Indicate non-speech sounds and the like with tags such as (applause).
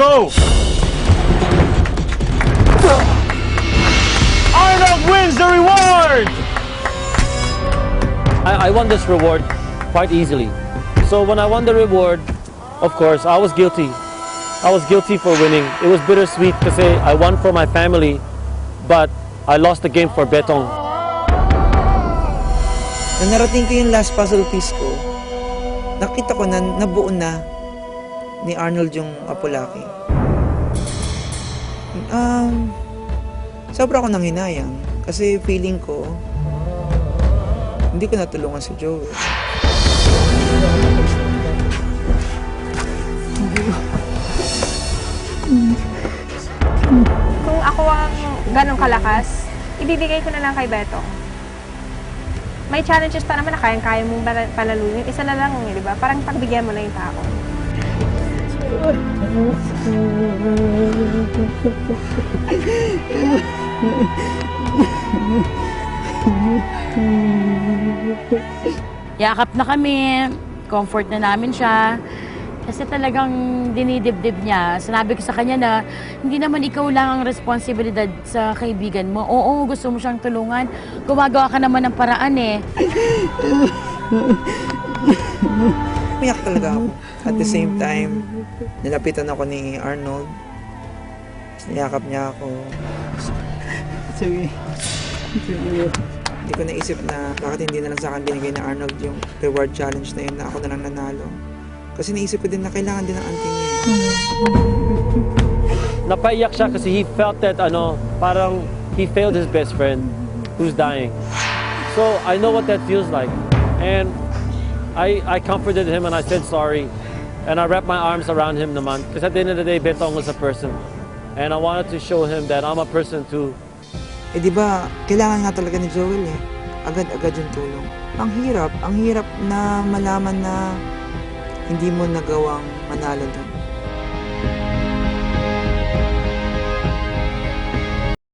go! Arnold wins the reward! I, I won this reward quite easily. So when I won the reward, of course, I was guilty. I was guilty for winning. It was bittersweet kasi I won for my family, but I lost the game for Betong. Nung narating ko yung last puzzle piece ko, nakita ko na nabuo na ni Arnold yung Apolaki. Um, sobra ako nang hinayang kasi feeling ko hindi ko natulungan si Joel. Kung ako ang ganong kalakas, ibibigay ko na lang kay Beto. May challenges pa naman na kayang-kaya mong pala- palalunin. Isa na lang, eh, di ba? Parang pagbigyan mo na yung tao. Yakap na kami, comfort na namin siya. Kasi talagang dinidibdib niya. Sinabi ko sa kanya na hindi naman ikaw lang ang responsibilidad sa kaibigan mo. Oo, gusto mo siyang tulungan. Gumagawa ka naman ng paraan eh. (laughs) Umiyak talaga ako. At the same time, nilapitan ako ni Arnold. Niyakap niya ako. Hindi ko naisip na bakit hindi na lang sa akin binigay ni Arnold yung reward challenge na yun na ako na lang nanalo. Kasi naisip ko din na kailangan din ng auntie niya. Napaiyak siya kasi he felt that ano, parang he failed his best friend who's dying. So I know what that feels like. And I, I comforted him and I said sorry. And I wrapped my arms around him naman. Because at the end of the day, Betong was a person. And I wanted to show him that I'm a person too. Eh di ba, kailangan nga talaga ni Joel eh. Agad-agad yung tulong. Ang hirap, ang hirap na malaman na hindi mo nagawang manalo doon.